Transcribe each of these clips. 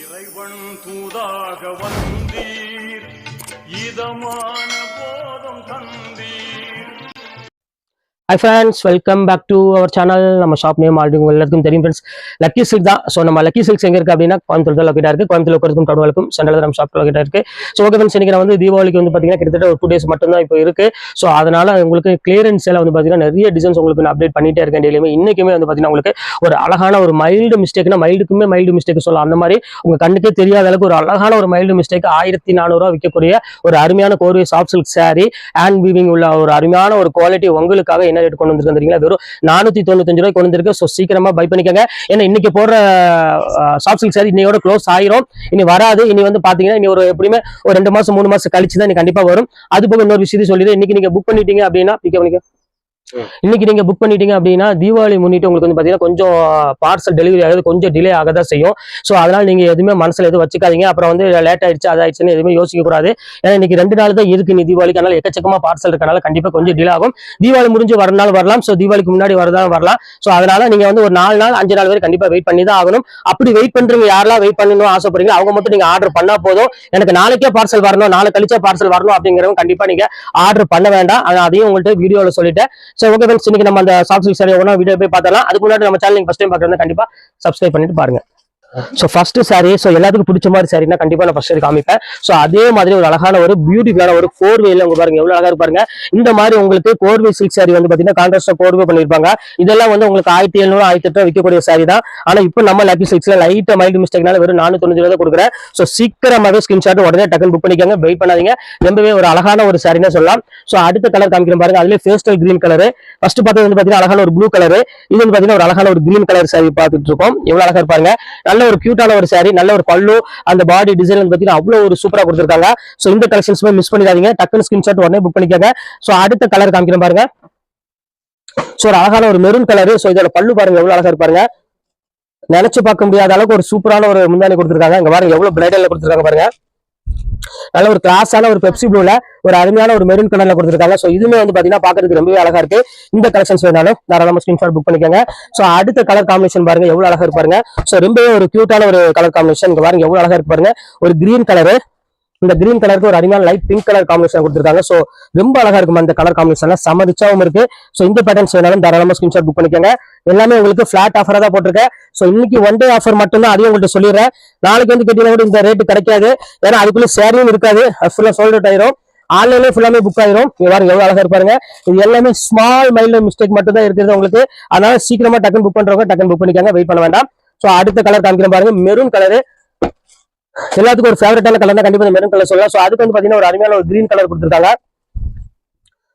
இறைவன் தூதாக வந்தீர். இதமான போதம் தந்தீர் hi friends welcome back to our channel நம்ம ஷாப் நேம் ஆல்ரெடி உங்கள் எல்லாருக்கும் தெரியும் ஃப்ரெண்ட்ஸ் லக்கி சில்க் தான். ஸோ நம்ம லக்கி சில்க்ஸ் எங்கே இருக்குது அப்படின்னா கோயம்புத்தூர் தான் இருக்கு. கோயம்புத்தூர் இருக்கிறதுக்கும் டவுனுக்கும் சென்ட்ரல் நம்ம ஷாப் லொக்கேட்டாக இருக்கு. ஸோ ஓகே ஃப்ரெண்ட்ஸ் இன்றைக்கி வந்து தீபாவளிக்கு வந்து பார்த்தீங்கன்னா கிட்டத்தட்ட ஒரு டூ டேஸ் மட்டும் தான் இப்போ இருக்கு. ஸோ அதனால் உங்களுக்கு கிளியரன்ஸ் எல்லாம் வந்து பார்த்தீங்கன்னா நிறைய டிசைன்ஸ் உங்களுக்கு நான் அப்டேட் பண்ணிட்டே இருக்கேன் டெய்லியுமே இன்றைக்குமே வந்து பார்த்தீங்கன்னா உங்களுக்கு ஒரு அழகான ஒரு மைல்டு மிஸ்டேக்னா மைல்டுக்குமே மைல்டு மிஸ்டேக் சொல்லலாம். அந்த மாதிரி உங்கள் கண்ணுக்கே தெரியாத அளவுக்கு ஒரு அழகான ஒரு மைல்டு மிஸ்டேக் ஆயிரத்தி நானூறுரூவா விற்கக்கூடிய ஒரு அருமையான கோர்வை soft silk sari hand weaving உள்ள ஒரு அருமையான ஒரு குவாலிட்டி உங்களுக்காக என்ன ரேட் கொண்டு வந்திருக்கேன் தெரியுங்களா? வெறும் நானூத்தி தொண்ணூத்தஞ்சு ரூபாய் கொண்டு வந்திருக்கு. ஸோ சீக்கிரமா பை பண்ணிக்கோங்க. ஏன்னா இன்னைக்கு போடுற சாஃப்ட் சில்க் இன்னையோட க்ளோஸ் ஆயிரும். இனி வராது. இனி வந்து பாத்தீங்கன்னா இனி ஒரு எப்படியுமே ஒரு ரெண்டு மாசம் மூணு மாசம் கழிச்சு தான் இனி கண்டிப்பா வரும். அது போக இன்னொரு விஷயத்தையும் சொல்லிடுறேன். இன்னைக்கு நீங்க புக் பண்ணிட்டீங்க அப்படின்னா பிக்கப் பண்ணிக்க இன்னைக்கு நீங்க புக் பண்ணிட்டீங்க அப்படின்னா தீபாவளி முன்னிட்டு உங்களுக்கு வந்து பாத்தீங்கன்னா கொஞ்சம் பார்சல் டெலிவரி ஆகிறது கொஞ்சம் டிலே ஆக தான் செய்யும். ஸோ அதனால நீங்க எதுவுமே மனசுல எதுவும் வச்சுக்காதீங்க. அப்புறம் வந்து லேட் ஆயிடுச்சு அதாயிடுச்சுன்னு எதுவுமே யோசிக்க கூடாது. ஏன்னா இன்னைக்கு ரெண்டு நாள் தான் இருக்கு நீ தீபாவளிக்கு. அதனால எக்கச்சக்கமா பார்சல் இருக்கனால கண்டிப்பா கொஞ்சம் டிலே ஆகும். தீபாவளி முடிஞ்சு வரனாலும் வரலாம். ஸோ தீபாவளிக்கு முன்னாடி வரதான் வரலாம். ஸோ அதனால நீங்க வந்து ஒரு நாலு நாள் அஞ்சு நாள் வரை கண்டிப்பா வெயிட் பண்ணி தான் ஆகணும். அப்படி வெயிட் பண்றவங்க யாரெல்லாம் வெயிட் பண்ணணும் ஆசைப்படுறீங்க அவங்க மட்டும் நீங்க ஆர்டர் பண்ணா போதும். எனக்கு நாளைக்கே பார்சல் வரணும் நாளை கழிச்சா பார்சல் வரணும் அப்படிங்கிறவங்க கண்டிப்பா நீங்க ஆர்டர் பண்ண வேண்டாம். ஆனா அதையும் உங்கள்கிட்ட வீடியோல சொல்லிட்டேன். சரி ஓகே ஃப்ரெண்ட்ஸ் இன்னைக்கு நம்ம அந்த சாஃப்ட் சில்க் சாரி ஒன்றா வீடியோ போய் பார்த்தலாம் அதுக்கு முன்னாடி நம்ம சேனல் ஃபஸ்ட் டைம் பார்க்குறது கண்டிப்பா சப்ஸ்கிரைப் பண்ணிட்டு பாருங்க. ஸோ ஃபர்ஸ்ட் சாரி ஸோ எல்லாத்துக்கும் பிடிச்ச மாதிரி சாரினா கண்டிப்பா நான் ஃபர்ஸ்ட் காமிப்பேன். ஸோ அதே மாதிரி ஒரு அழகான ஒரு பியூட்டிஃபுல்லான ஒரு ஃபோர் வேல உங்க பாருங்க எவ்வளவு அழகா இருப்பாருங்க இந்த மாதிரி உங்களுக்கு கோர்வே சில்க் சாரி வந்து பாத்தீங்கன்னா கான்ட்ராஸ்டா கோர்வே பண்ணிருப்பாங்க. இதெல்லாம் வந்து உங்களுக்கு ஆயிரத்தி எழுநூறு ஆயிரத்தி எட்டு விற்கக்கூடிய சாரி தான். ஆனா இப்போ நம்ம லக்கி சில்க்ஸ்ல லைட்டா மைல்டு மிஸ்டேக்னால வெறும் நானூத்தி தொண்ணூறு ரூபா கொடுக்குறேன். ஸோ சீக்கிரமாவே ஸ்கிரீன்ஷாட் உடனே டக்குன்னு புக் பண்ணிக்கோங்க. வெயிட் பண்ணாதீங்க. ரொம்பவே ஒரு அழகான ஒரு சாரின்னு சொல்லலாம். ஸோ அடுத்த கலர் காமிக்கிறேன் பாருங்க. அதுல ஃபேஸ்டல் கிரீன் கலர் ஃபர்ஸ்ட் பார்த்தது வந்து பாத்தீங்கன்னா அழகான ஒரு ப்ளூ கலர் இது வந்து பாத்தீங்கன்னா ஒரு அழகான ஒரு கிரீன் கலர் சாரி பார்த்துட்டு இருக்கோம். எவ்வளவு அழகா இருப்பாங்க நல்ல ஒரு கியூட்டான ஒரு சாரி நல்ல ஒரு பல்லு அந்த பாடி டிசைன் வந்து பாத்தீங்கன்னா அவ்வளவு ஒரு சூப்பரா கொடுத்துருக்காங்க. சோ இந்த கலெக்ஷன்ஸுமே மிஸ் பண்ணிடாதீங்க. டக்குன்னு ஸ்கிரீன்ஷாட் உடனே புக் பண்ணிக்கோங்க. சோ அடுத்த கலர் காமிக்கிறேன் பாருங்க. சோ ஒரு அழகான ஒரு மெரூன் கலர் சோ இதோட பல்லு பாருங்க எவ்வளவு அழகா இருப்பாருங்க நினைச்சு பார்க்க முடியாத அளவுக்கு ஒரு சூப்பரான ஒரு முந்தானி கொடுத்துருக்காங்க. இங்க பாருங்க எவ்வளவு பிரைடல்ல கொடுத்துருக்காங்க பாருங்க. நல்ல ஒரு கிளாஸான ஒரு பெப்சி ப்ளூல ஒரு அருமையான ஒரு மெரூன் கலர்ல கொடுத்துருக்காங்க. ஸோ இதுவுமே வந்து பாத்தீங்கன்னா பாக்குறதுக்கு ரொம்பவே அழகா இருக்கு. இந்த கலெக்ஷன்ஸ் வேணாலும் தாராளமா ஸ்கிரீன்ஷாட் புக் பண்ணிக்கோங்க. சோ அடுத்த கலர் காம்பினேஷன் பாருங்க எவ்வளவு அழகா இருப்பாருங்க சோ ரொம்பவே ஒரு கியூட்டான ஒரு கலர் காம்பினேஷன் இங்க பாருங்க எவ்வளவு அழகா இருப்பாருங்க பாருங்க. ஒரு கிரீன் கலரு இந்த கிரீன் கலருக்கு ஒரு அருமையான லைட் பிங்க் கலர் காம்பினேஷன் கொடுத்துருக்காங்க. சோ ரொம்ப அழகா இருக்கும் அந்த கலர் காம்பினேஷன்ல செம ரிச்சாவும் இருக்கு. சோ இந்த பேட்டர்ன்ஸ் வேணாலும் தாராளமா ஸ்கிரீன்ஷாட் புக் பண்ணிக்கோங்க. எல்லாமே உங்களுக்கு ஃபிளாட் ஆஃபரா தான் போட்டிருக்கேன். சோ இன்னைக்கு ஒன் டே ஆஃபர் மட்டும் தான் அதையும் உங்கள்கிட்ட சொல்லிடுறேன். நாளைக்கு வந்து கேட்டீங்கன்னா கூட இந்த ரேட்டு கிடைக்காது. ஏன்னா அதுக்குள்ள சேரியும் இருக்காது. ஃபுல்லா சோல்ட் அவுட் ஆயிரும். ஆன்லைன்ல ஃபுல்லாமே புக் ஆயிரும். இங்க பாருங்க எவ்வளவு அழகா இருப்பாருங்க இது எல்லாமே ஸ்மால் மைல்டு மிஸ்டேக் மட்டும் தான் இருக்குது உங்களுக்கு. அதனால சீக்கிரமா டக்குன்னு புக் பண்றவங்க டக்குன்னு புக் பண்ணிக்காங்க. வெயிட் பண்ண வேண்டாம். சோ அடுத்த கலர் காமிக்கிற பாருங்க. மெரூன் கலரு எல்லாத்துக்கும் ஒரு ஃபேவரட்டான கலர் தான் கண்டிப்பா மெரூன் கலர் சொல்லலாம் சோ அதுக்கு வந்து பாத்தீங்கன்னா ஒரு அருமையான ஒரு கிரீன் கலர் கொடுத்துருக்காங்க.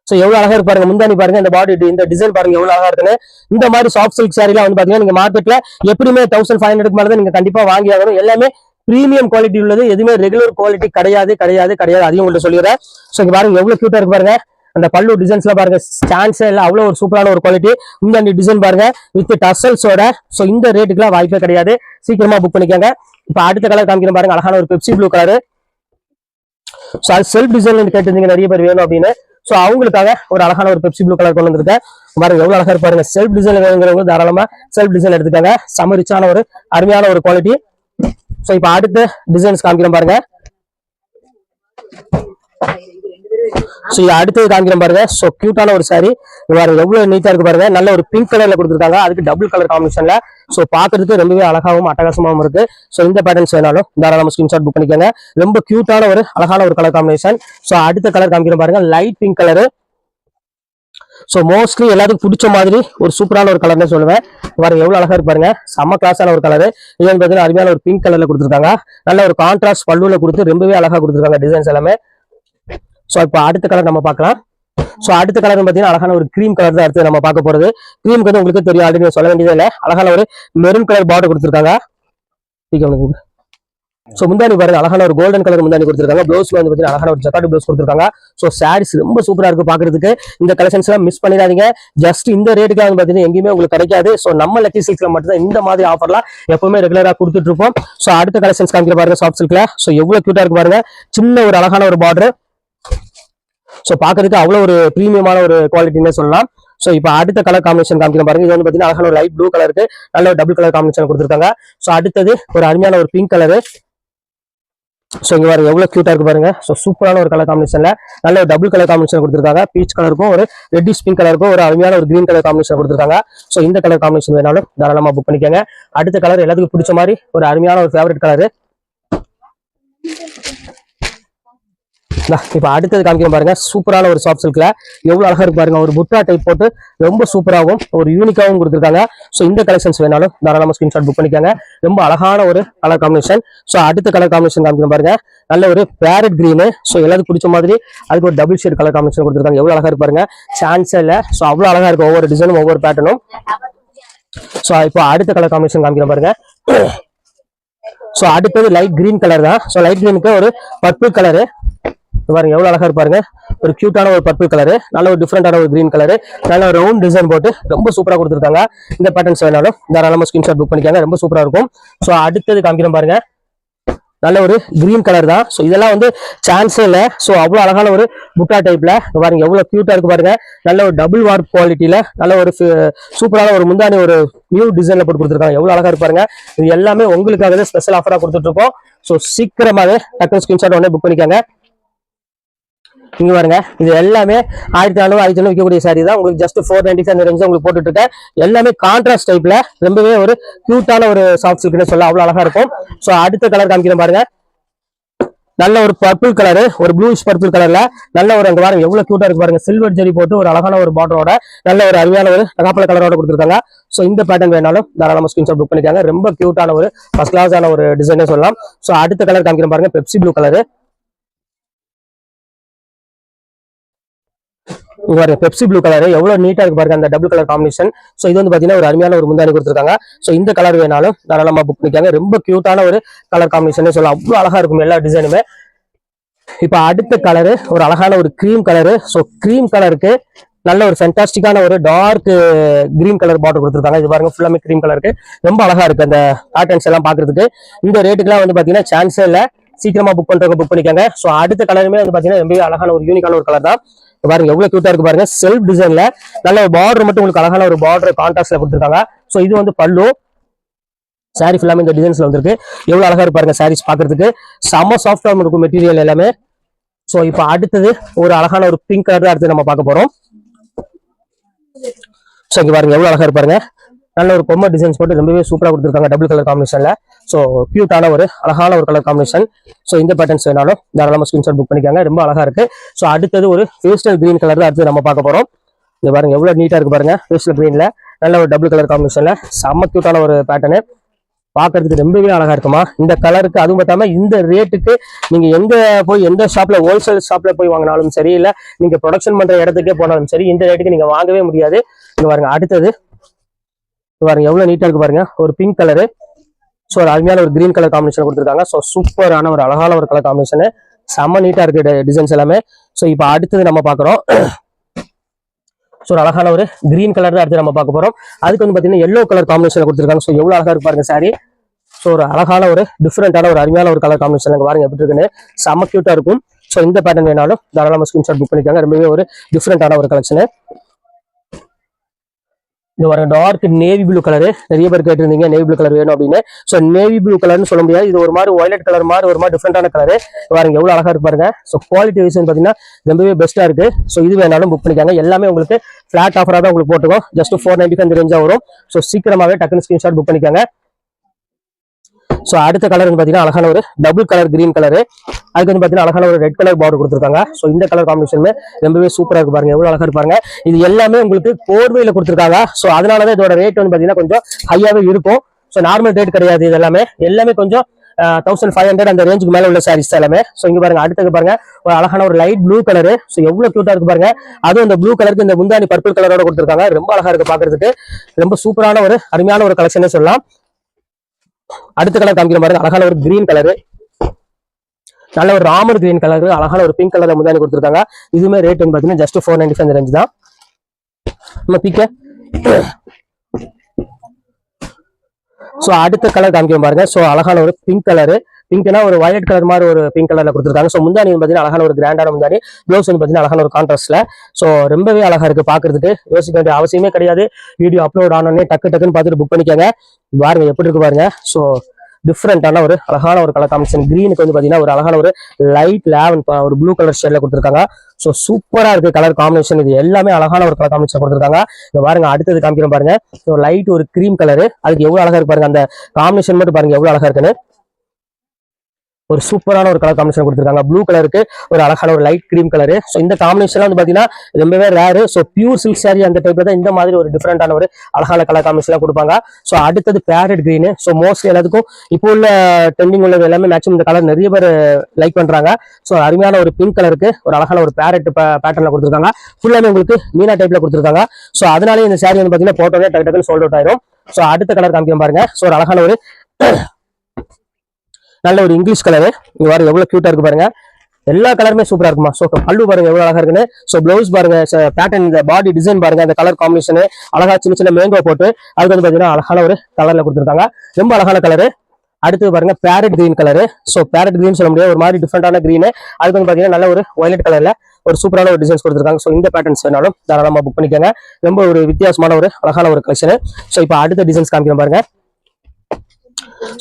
ஸோ எவ்வளவு அழகா இருப்பாருங்க முந்தாணி முந்தானி பாருங்க. இந்த பாடி இந்த டிசைன் பாருங்க எவ்வளவு அழகாக இருக்குன்னு. இந்த மாதிரி சாஃப்ட் சில்க் சாரிலாம் வந்து பார்த்தீங்கன்னா நீங்க மார்க்கெட்டில் எப்படியுமே தௌசண்ட் ஃபைவ் ஹண்ட்ரட் மேல தான் நீங்கள் கண்டிப்பாக வாங்கி ஆகணும். எல்லாமே ப்ரீமியம் குவாலிட்டி உள்ளது. எதுவுமே ரெகுலர் குவாலிட்டி கிடையாது கிடையாது கிடையாது. அதையும் உங்கள்கிட்ட சொல்லிடுறேன். ஸோ இங்கே பாருங்க எவ்வளவு க்யூட்டாக இருக்கு பாருங்க. அந்த பல்லு டிசைன்ஸ்ல பாருங்க. ஸ்டான்ஸ் எல்லாம் அவ்வளோ ஒரு சூப்பரான ஒரு குவாலிட்டி இந்த டிசைன் பாருங்க. வித் டசல்ஸோட ஸோ இந்த ரேட்டுக்குலாம் வாய்ப்பே கிடையாது. சீக்கிரமா புக் பண்ணிக்கோங்க. இப்போ அடுத்த கலர் காமிக்கிறேன் பாருங்க. அழகான ஒரு பெப்சி ப்ளூ கலர் ஸோ அது செல்ஃப் டிசைன் கேட்டிருந்தீங்க. நிறைய பேர் வேணும் அப்படின்னு. ஸோ அவங்களுக்காக ஒரு அழகான ஒரு பெப்சி ப்ளூ கலர் கொண்டு வந்திருக்கேன். பாருங்க எவ்வளோ அழகா இருப்பாருங்க. செல்ஃப் டிசைன் வேணுங்கிறவங்க தாராளமாக செல்ஃப் டிசைன் எடுத்துக்காங்க. சமரிச்சான ஒரு அருமையான ஒரு குவாலிட்டி ஸோ இப்போ அடுத்த டிசைன்ஸ் காமிக்கிறேன் பாருங்க. ஸோ இது அடுத்தது காமிக்கிறேன் பாருங்க. ஸோ கியூட்டான ஒரு சாரி இது பாருங்க எவ்வளவு நீட்டா இருக்கு பாருங்க. நல்ல ஒரு பிங்க் கலர்ல கொடுத்துருக்காங்க. அதுக்கு டபுள் கலர் காம்பினேஷன்ல ஸோ பாக்குறதுக்கு ரொம்பவே அழகாவும் அட்டகாசமாகவும் இருக்கு. ஸோ இந்த பேட்டர்ன்ஸ் வேணாலும் தாராளமா ஸ்கிரீன்ஷாட் புக் பண்ணிக்கோங்க. ரொம்ப கியூட்டான ஒரு அழகான ஒரு கலர் காம்பினேஷன் ஸோ அடுத்த கலர் காமிக்கிறேன் பாருங்க. Light pink colour so mostly எல்லாத்துக்கும் பிடிச்ச மாதிரி ஒரு சூப்பரான ஒரு கலர்னு சொல்லுவேன். பாருங்க எவ்வளவு அழகா இருப்பாருங்க செம்ம கிளாஸான ஒரு கலர் இது வந்து அருமையான ஒரு பிங்க் கலர்ல கொடுத்துருக்காங்க. நல்ல ஒரு கான்ட்ராஸ்ட் பல்லுல கொடுத்து ரொம்பவே அழகா கொடுத்துருக்காங்க டிசைன்ஸ் எல்லாமே. ஸோ இப்போ அடுத்த கலர் நம்ம பார்க்கலாம். ஸோ அடுத்த கலர் பார்த்தீங்கன்னா அழகான ஒரு க்ரீம் கலர் தான் அடுத்து நம்ம பார்க்க போறது. க்ரீமுக்கு வந்து உங்களுக்கு தெரியும் ஆல்ரெடி சொல்ல வேண்டியதே இல்லை. அழகான ஒரு மெரூன் கலர் பார்டர் கொடுத்துருக்காங்க. ஸோ முந்தானி பாருங்க அழகான ஒரு கோல்டன் கலர் முந்தானி கொடுத்துருக்காங்க. ப்ளவுஸ் வந்து பார்த்தீங்கன்னா அழகான ஒரு ஜக்காட்டு ப்ளவுஸ் கொடுத்துருக்காங்க. ஸோ சாரீஸ் ரொம்ப சூப்பரா இருக்கு பாக்குறதுக்கு இந்த கலெக்ஷன்ஸ் எல்லாம் மிஸ் பண்ணிடாதீங்க. ஜஸ்ட் இந்த ரேட்டுக்கு வந்து பார்த்தீங்கன்னா எங்கேயுமே உங்களுக்கு கிடைக்காது. ஸோ நம்ம லக்கி சில்க்ல மட்டும் தான் இந்த மாதிரி ஆஃபர்லாம் எப்பவுமே ரெகுலரா கொடுத்துட்டு இருப்போம். ஸோ அடுத்த கலெக்ஷன்ஸ் காமிக்கிற பாருங்க சாஃப்ட் சில்க்ல ஸோ எவ்வளவு கியூட்டா இருக்கு பாருங்க. சின்ன ஒரு அழகான ஒரு பார்டர் ஸோ பார்க்கறதுக்கு அவ்வளோ ஒரு ப்ரீமியமான ஒரு குவாலிட்டின்னு சொல்லலாம். ஸோ இப்போ அடுத்த கலர் காம்பினேஷன் காமிக்கிற பாருங்க. இது வந்து பார்த்தீங்கன்னா அழகான ஒரு லைட் ப்ளூ கலருக்கு நல்ல ஒரு டபுள் கலர் காம்பினேஷன் கொடுத்துருக்காங்க. ஸோ அடுத்தது ஒரு அருமையான ஒரு பிங்க் கலரு ஸோ இங்கே பாருங்க எவ்வளோ க்யூட்டாக இருக்கு பாருங்க. ஸோ சூப்பரான ஒரு கலர் காம்பினேஷன்ல நல்ல ஒரு டபுள் கலர் காம்பினேஷன் கொடுத்துருக்காங்க. பீச் கலருக்கும் ஒரு ரெட்டிஷ் பிங்க் கலருக்கும் ஒரு அருமையான ஒரு க்ரீன் கலர் காம்பினேஷன் கொடுத்துருக்காங்க. ஸோ இந்த கலர் காம்பினேஷன் வேணாலும் தாராளமாக புக் பண்ணிக்கோங்க. அடுத்த கலர் எல்லாத்துக்கும் பிடிச்ச மாதிரி ஒரு அருமையான ஒரு ஃபேவரட் கலர் இப்போ அடுத்தது காமிக்கிறேன் பாருங்க. சூப்பரான ஒரு சாஃப்ட் சில்க்ல எவ்வளவு அழகா இருக்கு பாருங்க. ஒரு புட்டா டைப் போட்டு ரொம்ப சூப்பராகவும் ஒரு யூனிக்காகவும் கொடுத்துருக்காங்க. ஸோ இந்த கலெக்ஷன்ஸ் வேணாலும் தாராளமாக ஸ்கிரீன்ஷாட் புக் பண்ணிக்காங்க. ரொம்ப அழகான ஒரு கலர் காம்பினேஷன் ஸோ அடுத்த கலர் காம்பினேஷன் காமிக்கிறேன் பாருங்க. நல்ல ஒரு பேரட் கிரீனு ஸோ எல்லாத்துக்கும் பிடிச்ச மாதிரி அதுக்கு ஒரு டபுள் ஷேட் கலர் காம்பினேஷன் கொடுத்துருக்காங்க. எவ்வளவு அழகா இருப்பாருங்க பாருங்க. இல்லை. ஸோ அவ்வளோ அழகா இருக்கும் ஒவ்வொரு டிசைனும் ஒவ்வொரு பேட்டர்னும் ஸோ இப்போ அடுத்த கலர் காம்பினேஷன் காமிக்கிறேன் பாருங்க. ஸோ அடுத்தது லைட் கிரீன் கலர் தான். ஸோ லைட் கிரீனுக்கு ஒரு பர்பிள் கலரு பாருங்க எவ்வளவு அழகா இருப்பாருங்க ஒரு கியூட்டான ஒரு பர்பிள் கலரு நல்ல ஒரு டிஃப்ரெண்டான ஒரு கிரீன் கலரு நல்ல ஒரு ரவுண்ட் டிசைன் போட்டு ரொம்ப சூப்பரா கொடுத்துருக்காங்க. இந்த பேட்டர்ன்ஸ் வேணாலும் தாராளமா ஸ்கிரீன்ஷாட் புக் பண்ணிக்காங்க ரொம்ப சூப்பரா இருக்கும். ஸோ அடுத்தது காமிக்கிறோம் பாருங்க. நல்ல ஒரு கிரீன் கலர் தான். ஸோ இதெல்லாம் வந்து சான்ஸே இல்லை. ஸோ அவ்வளோ அழகான ஒரு புட்டா டைப்ல பாருங்க எவ்வளோ க்யூட்டாக இருக்கு பாருங்க. நல்ல ஒரு டபுள் வார்ப் குவாலிட்டியில நல்ல ஒரு சூப்பரான ஒரு முந்தானி ஒரு நியூ டிசைன்ல போட்டு கொடுத்துருக்காங்க. எவ்வளோ அழகா இருப்பாருங்க இது எல்லாமே உங்களுக்காகவே ஸ்பெஷல் ஆஃபராக கொடுத்துட்டு இருக்கோம். ஸோ சீக்கிரமாவே டக்குனு ஸ்கிரீன்ஷாட் உடனே புக் பண்ணிக்காங்க. இங்க பாருங்க இது எல்லாமே ஆயிரத்தி நானூறு ஆயிரத்தி ஐநூறு விற்கக்கூடிய சாரி தான். உங்களுக்கு just four ninety five range உங்களுக்கு போட்டுட்டு இருக்கேன் எல்லாமே கான்ட்ராஸ்ட் டைப்ல ரொம்பவே ஒரு கியூட்டான ஒரு சாஃப்ட் சில்க்னு சொல்ல அவ்வளவு அழகா இருக்கும். ஸோ அடுத்த கலர் காமிக்கிறேன் பாருங்க. நல்ல ஒரு பர்பிள் கலரு ஒரு ப்ளூஷ் பர்பிள் கலர்ல நல்ல ஒரு அங்க பாருங்க எவ்வளவு கியூட்டா இருக்கு பாருங்க. சில்வர் ஜெரி போட்டு ஒரு அழகான ஒரு பார்டரோட நல்ல ஒரு அருமையான ஒரு தகாப்பல கலரோட கொடுத்துருக்காங்க. ஸோ இந்த பேட்டர்ன் வேணாலும் தாராளமா ஸ்கிரீன்ஷாட் புக் பண்ணிக்காங்க. ரொம்ப கியூட்டான ஒரு ஃபர்ஸ்ட் கிளாஸான ஒரு டிசைனே சொல்லலாம். ஸோ அடுத்த கலர் காமிக்கிறேன் பாருங்க பெப்சி ப்ளூ கலரு இங்க பாருங்க பெப்சி ப்ளூ கலர் எவ்வளவு நீட்டா இருக்கு பாருங்க அந்த டபுள் கலர் காம்பினேஷன் ஸோ இது வந்து பாத்தீங்கன்னா ஒரு அருமையான ஒரு முந்தானி கொடுத்துருக்காங்க. ஸோ இந்த கலர் வேணாலும் தாராளமா புக் பண்ணிக்காங்க. ரொம்ப கியூட்டான ஒரு கலர் காம்பினேஷன் சொல்லலாம். அவ்வளவு அழகா இருக்கும் எல்லா டிசைனுமே இப்போ அடுத்த கலரு ஒரு அழகான ஒரு க்ரீம் கலரு ஸோ க்ரீம் கலருக்கு நல்ல ஒரு ஃபென்டாஸ்டிக்கான ஒரு டார்க் கிரீன் கலர் பார்டர் கொடுத்துருக்காங்க. இது பாருங்க ஃபுல்லாமே க்ரீம் கலருக்கு ரொம்ப அழகா இருக்கு அந்த பேட்டர்ன்ஸ் எல்லாம் பாக்குறதுக்கு. இந்த ரேட்டுக்குலாம் வந்து பாத்தீங்கன்னா சான்ஸே இல்லை. சீக்கிரமா புக் பண்றவங்க புக் பண்ணிக்கோங்க. ஸோ அடுத்த கலருமே வந்து பாத்தீங்கன்னா ரொம்பவே அழகான ஒரு யூனிக்கான ஒரு கலர் தான். பாருங்க எவ்வளவு கியூட்டா இருக்கு பாருங்க. செல்ஃப் டிசைன்ல நல்ல ஒரு பார்டர் மட்டும் உங்களுக்கு அழகான ஒரு பார்டர் கான்ட்ராஸ்ட்ல கொடுத்துருக்காங்க. ஸோ இது வந்து பல்லு. சாரீஸ் ஃபுல்லாமே இந்த டிசைன்ஸ்ல வந்திருக்கு. எவ்வளவு அழகா இருப்பாருங்க பாருங்க சாரீஸ் பாக்குறதுக்கு செம்ம சாஃப்டா இருக்கும் மெட்டீரியல் எல்லாமே. ஸோ இப்போ அடுத்தது ஒரு அழகான ஒரு பிங்க் கலர் தான் அடுத்து நம்ம பார்க்க போறோம். ஸோ இங்க பாருங்க எவ்வளவு அழகா இருப்பாருங்க நல்ல ஒரு பொம்மை டிசைன்ஸ் போட்டு ரொம்பவே சூப்பரா கொடுத்துருக்காங்க டபுள் கலர் காம்பினேஷன்ல ஸோ கியூட்டான ஒரு அழகான ஒரு கலர் காம்பினேஷன் ஸோ இந்த பேட்டர்ன்ஸ் வேணாலும் தாராளமாக ஸ்கிரீன்ஷாட் புக் பண்ணிக்காங்க. ரொம்ப அழகா இருக்கு. ஸோ அடுத்தது ஒரு பேஸ்டல் கிரீன் கலர் தான் அடுத்து நம்ம பார்க்க போறோம். இங்க பாருங்க எவ்வளவு நீட்டா இருக்கு பாருங்க. பேஸ்டல் கிரீன்ல நல்ல ஒரு டபுள் கலர் காம்பினேஷன்ல செம்ம கியூட்டான ஒரு பேட்டர்னு பார்க்கறதுக்கு ரொம்பவே அழகா இருக்குமா? இந்த கலருக்கு அதுவும் பார்த்தாம இந்த ரேட்டுக்கு நீங்க எங்க போய் எந்த ஷாப்ல ஹோல்சேல் ஷாப்ல போய் வாங்கினாலும் சரி இல்ல நீங்க ப்ரொடக்ஷன் பண்ற இடத்துக்கே போனாலும் சரி இந்த ரேட்டுக்கு நீங்க வாங்கவே முடியாது. இங்க பாருங்க அடுத்தது பாருங்க எவ்வளவு நீட்டா இருக்கு பாருங்க. ஒரு பிங்க் கலரு ஸோ ஒரு அருமையான ஒரு கிரீன் கலர் காம்பினேஷன் கொடுத்துருக்காங்க. ஸோ சூப்பரான ஒரு அழகான ஒரு கலர் காம்பினேஷன் செம்ம நீட்டா இருக்கு டிசைன்ஸ் எல்லாமே. ஸோ இப்போ அடுத்தது நம்ம பார்க்குறோம் ஸோ ஒரு அழகான ஒரு கிரீன் கலர் தான் அடுத்து நம்ம பார்க்க போறோம். அதுக்கு வந்து பார்த்தீங்கன்னா எல்லோ கலர் காம்பினேஷன் கொடுத்துருக்காங்க. ஸோ எவ்வளோ அழகாக இருக்கு பாருங்க சாரி ஸோ ஒரு அழகான ஒரு டிஃப்ரெண்டான ஒரு அருமையான ஒரு கலர் காம்பினேஷன் இங்க பாருங்க. எப்படி இருக்குன்னு? செம்ம க்யூட்டாக இருக்கும். ஸோ இந்த பேட்டர்ன் வேணாலும் தாராளமாக ஸ்கிரீன்ஷாட் புக் பண்ணிக்காங்க. ரொம்பவே ஒரு டிஃப்ரெண்டான ஒரு கலெக்ஷனு இந்த ஒரு டார்க் நேவி ப்ளூ கலரு நிறைய பேர் கேட்டிருந்தீங்க நேவி ப்ளூ கலர் வேணும் அப்படின்னு. ஸோ நேவி ப்ளூ கலர்னு சொல்ல முடியாது. இது ஒரு மாதிரி ஒயலட் கலர் மாதிரி ஒரு மாதிரி டிஃப்ரெண்டான கலரு பாருங்க எவ்வளோ அழகாக இருக்கு பாருங்க. ஸோ குவாலிட்டி வைஸ் பார்த்தீங்கன்னா ரொம்பவே பெஸ்ட்டாக இருக்கு. ஸோ இது வேணாலும் புக் பண்ணிக்காங்க. எல்லாமே உங்களுக்கு ஃபிளாட் ஆஃபராக தான் உங்களுக்கு போட்டுக்கோம். ஜஸ்ட் ஃபோர் நைன்டி அந்த ரேஞ்சாக வரும். ஸோ சீக்கிரமாகவே டக்குனு ஸ்க்ரீன்ஷாட் புக் பண்ணிக்காங்க. ஸோ அடுத்த கலர்னு வந்து பார்த்தீங்கன்னா அழகான ஒரு டபுள் கலர் கிரீன் கலரு அதுக்கு வந்து பார்த்தீங்கன்னா அழகான ஒரு ரெட் கலர் பார்டர் கொடுத்துருக்காங்க. ஸோ இந்த கலர் காம்பினேஷனுமே ரொம்பவே சூப்பராக இருக்கு பாருங்க. எவ்வளோ அழகா இருப்பாங்க இது எல்லாமே உங்களுக்கு போர்வையில் கொடுத்துருக்காங்க. ஸோ அதனால தான் இதோட ரேட் வந்து பார்த்தீங்கன்னா கொஞ்சம் ஹையாகவே இருக்கும். ஸோ நார்மல் ரேட் கிடையாது இது எல்லாமே. எல்லாமே கொஞ்சம் தௌசண்ட் ஃபைவ் ஹண்ட்ரட் அந்த ரேஞ்சுக்கு மேல உள்ள சாரீஸ் எல்லாமே. ஸோ இங்க பாருங்க அடுத்தது பாருங்க ஒரு அழகான ஒரு லைட் ப்ளூ கலரு ஸோ எவ்வளவு கியூட்டா இருக்கு பாருங்க. அதுவும் இந்த ப்ளூ கலருக்கு இந்த முந்தானி பர்பிள் கலரோட கொடுத்துருக்காங்க. ரொம்ப அழகா இருக்கு பாக்குறதுக்கு. ரொம்ப சூப்பரான ஒரு அருமையான ஒரு கலெக்ஷனே சொல்லலாம். அடுத்த கலர் காமிக்கிற பாருங்க அழகான ஒரு கிரீன் கலரு நல்ல ஒரு ராமர் கிரீன் கலர் அழகான ஒரு பிங்க் கலர் முந்தானி கொடுத்துருக்காங்க. இதுவுமே ரேட் வந்து பார்த்தீங்கன்னா just four ninety five range தான். நம்ம பிக்க ஸோ அடுத்த கலர் காமிக்க பாருங்க. ஸோ அழகான ஒரு பிங்க் கலரு பிங்க்னா ஒரு வயலட் கலர் மாதிரி ஒரு பிங்க் கலர்ல கொடுத்துருக்காங்க. ஸோ முந்தானி வந்து பார்த்தீங்கன்னா அழகான ஒரு கிராண்டான முந்தானி ப்ளவுஸ் வந்து பார்த்தீங்கன்னா அழகான ஒரு கான்ட்ராஸ்ட்ல ஸோ ரொம்பவே அழகா இருக்கு பாக்குறதுக்கு. யோசிக்க வேண்டிய அவசியமே கிடையாது. வீடியோ அப்லோட் ஆனோடனே டக்கு டக்குன்னு பார்த்துட்டு புக் பண்ணிக்கோங்க. பாருங்க எப்படி இருக்கு பாருங்க. ஸோ டிஃப்ரெண்டான ஒரு அழகான ஒரு கலர் காம்பினேஷன் கிரீனுக்கு வந்து பார்த்தீங்கன்னா ஒரு அழகான ஒரு லைட் லேவன் ஒரு ப்ளூ கலர் ஷேட்ல கொடுத்துருக்காங்க. ஸோ சூப்பரா இருக்கு கலர் காம்பினேஷன் இது எல்லாமே அழகான ஒரு கலர் காம்பினேஷன் கொடுத்துருக்காங்க. பாருங்க அடுத்தது காமிக்கிறோம் பாருங்க. ஸோ லைட் ஒரு க்ரீம் கலரு அதுக்கு எவ்வளவு அழகா இருக்கு பாருங்க. அந்த காம்பினேஷன் மட்டும் பாருங்க எவ்வளவு அழகா இருக்குன்னு. ஒரு சூப்பரான ஒரு கலர் காம்பினேஷன் கொடுத்துருக்காங்க. ப்ளூ கலருக்கு ஒரு அழகான ஒரு லைட் கிரீம் கலரு ஸோ இந்த காம்பினேஷன்லாம் வந்து பார்த்தீங்கன்னா ரொம்பவே rare so pure silk sari அந்த டைப்ல தான் இந்த மாதிரி ஒரு டிஃப்ரெண்டான ஒரு அழகான கலர் காம்பினேஷன்லாம் கொடுப்பாங்க. ஸோ அடுத்தது பேரட் கிரீனு ஸோ மோஸ்ட்லி எல்லாத்துக்கும் இப்போ உள்ள ட்ரெண்டிங் உள்ளது எல்லாமே மேக்ஸிமம் இந்த கலர் நிறைய பேர் லைக் பண்ணுறாங்க ஸோ அருமையான ஒரு பிங்க் கலருக்கு ஒரு அழகான ஒரு பேரட் பேட்டர்னில் கொடுத்துருக்காங்க. ஃபுல்லாமே உங்களுக்கு மீனா டைப்பில் கொடுத்துருக்காங்க. ஸோ அதனாலே இந்த சாரி வந்து பார்த்தீங்கன்னா போட்டோவே டக்கு டக்குன்னு சோல்ட் அவுட் ஆயிரும். ஸோ அடுத்த கலர் காமிக்கிறேன் பாருங்க. ஸோ ஒரு அழகான ஒரு நல்ல ஒரு இங்கிலீஷ் கலரு இங்க பாருங்க எவ்வளவு கியூட்டா இருக்கு பாருங்க. எல்லா கலருமே சூப்பரா இருக்குமா? ஸோ பல்லு பாருங்க எவ்வளவு அழகா இருக்குன்னு. ஸோ பிளவுஸ் பாருங்க பேட்டர்ன் இந்த பாடி டிசைன் பாருங்க அந்த கலர் காம்பினேஷன் அழகா சின்ன சின்ன மேங்கோ போட்டு அதுக்கு வந்து பாத்தீங்கன்னா அழகான ஒரு கலர்ல கொடுத்துருக்காங்க. ரொம்ப அழகான கலரு அடுத்து பாருங்க parrot green colour so parrot green சொல்ல முடியாது ஒரு மாதிரி டிஃப்ரெண்டான கிரீனு அதுக்கு வந்து பாத்தீங்கன்னா நல்ல ஒரு ஒயலட் கலர்ல ஒரு சூப்பரான ஒரு டிசைன்ஸ் கொடுத்துருக்காங்க. ஸோ இந்த பேட்டர்ன்ஸ் வேணாலும் தாராளமாக புக் பண்ணிக்கோங்க. ரொம்ப ஒரு வித்தியாசமான ஒரு அழகான ஒரு கலெக்ஷன் ஸோ இப்போ அடுத்த டிசைன்ஸ் காமிக்கிறேன் பாருங்க.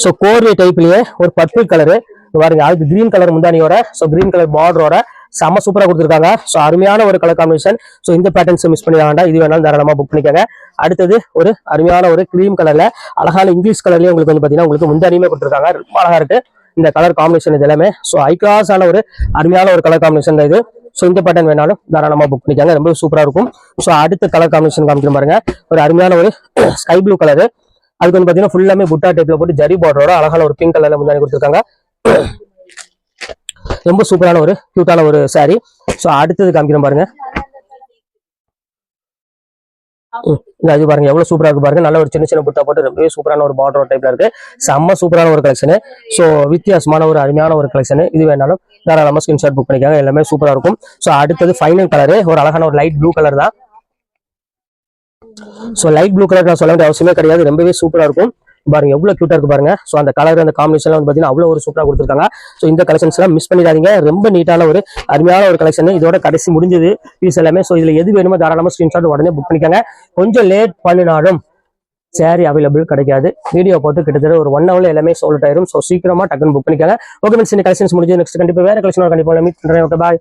ஸோ கோர்வை டைப்லயே ஒரு பர்பிள் கலரு பாருங்க அதுக்கு கிரீன் கலர் முந்தானியோட ஸோ கிரீன் கலர் பார்டரோட செம்ம சூப்பராக கொடுத்துருக்காங்க. ஸோ அருமையான ஒரு கலர் காம்பினேஷன் ஸோ இந்த பேட்டர்ன்ஸ் மிஸ் பண்ணி வேண்டாம். இது வேணாலும் தாராளமாக புக் பண்ணிக்கோங்க. அடுத்தது ஒரு அருமையான ஒரு கிரீம் கலரில் அழகான இங்கிலீஷ் கலர்லேயே உங்களுக்கு வந்து பார்த்தீங்கன்னா உங்களுக்கு முந்தானியுமே கொடுத்துருக்காங்க. ரொம்ப அழகா இருக்கு. இந்த கலர் காம்பினேஷன் இது எல்லாமே. ஸோ ஐ கிளாஸான ஒரு அருமையான ஒரு கலர் காம்பினேஷன் தான் இது. ஸோ இந்த பேட்டர்ன் வேணாலும் தாராளமாக புக் பண்ணிக்காங்க. ரொம்ப சூப்பராக இருக்கும். ஸோ அடுத்த கலர் காம்பினேஷன் காமிக்கிற பாருங்க. ஒரு அருமையான ஒரு ஸ்கை ப்ளூ கலரு அதுக்கு வந்து பாத்தீங்கன்னா ஃபுல்லாமே புட்டா டைப்ல போட்டு ஜரி பார்டரோட அழகான ஒரு பிங்க் கலர்ல முந்தானி கொடுத்துருக்காங்க. ரொம்ப சூப்பரான ஒரு கியூட்டான ஒரு சாரி ஸோ அடுத்தது காமிக்கிறேன் பாருங்க. அது பாருங்க எவ்வளவு சூப்பரா இருக்கு பாருங்க. நல்ல ஒரு சின்ன சின்ன புட்டா போட்டு ரொம்பவே சூப்பரான ஒரு பார்டர் டைப்ல இருக்கு. செம்ம சூப்பரான ஒரு கலெக்ஷன் ஸோ வித்தியாசமான ஒரு அருமையான ஒரு கலெக்ஷன் இது வேணாலும் தாராளமா ஸ்கிரீன்ஷாட் புக் பண்ணிக்காங்க. எல்லாமே சூப்பரா இருக்கும். ஸோ அடுத்தது ஃபைனல் கலரு ஒரு அழகான ஒரு லைட் ப்ளூ கலர் தான். ஸோ லைட் ப்ளூ கலர் நான் சொல்ல வேண்டிய அவசியமே கிடையாது. ரொம்பவே சூப்பரா இருக்கும். பாருங்க எவ்வளவு கியூட்டா இருக்கு பாருங்க. ஸோ அந்த கலர் அந்த காம்பினேஷன்லாம் வந்து பாத்தீங்கன்னா அவ்வளவு ஒரு சூப்பராக கொடுத்துருக்காங்க. ஸோ இந்த கலெக்ஷன்ஸ்லாம் மிஸ் பண்ணிடாதீங்க. ரொம்ப நீட்டான ஒரு அருமையான ஒரு கலெக்ஷன் இதோட கடைசி முடிஞ்சது. பீஸ் எல்லாமே. ஸோ இதில் எது வேணுமோ தாராளமாக ஸ்க்ரீன்ஷாட் உடனே புக் பண்ணிக்கோங்க. கொஞ்சம் லேட் பண்ணினாலும் சேரீ அவைலபிள் கிடைக்காது. வீடியோ போட்டு கிட்டத்தட்ட ஒரு ஒன் ஹவர்ல எல்லாமே சோல்ட் ஆயிரும். ஸோ சீக்கிரமா டக்குன்னு புக் பண்ணிக்கோங்க. ஓகே மீன்ஸ் இந்த கலெக்ஷன்ஸ் முடிஞ்சு நெக்ஸ்ட் கண்டிப்பாக வேற கலெக்ஷன் கண்டிப்பாக மீட் பண்ணுறேன் ஓகே பாய்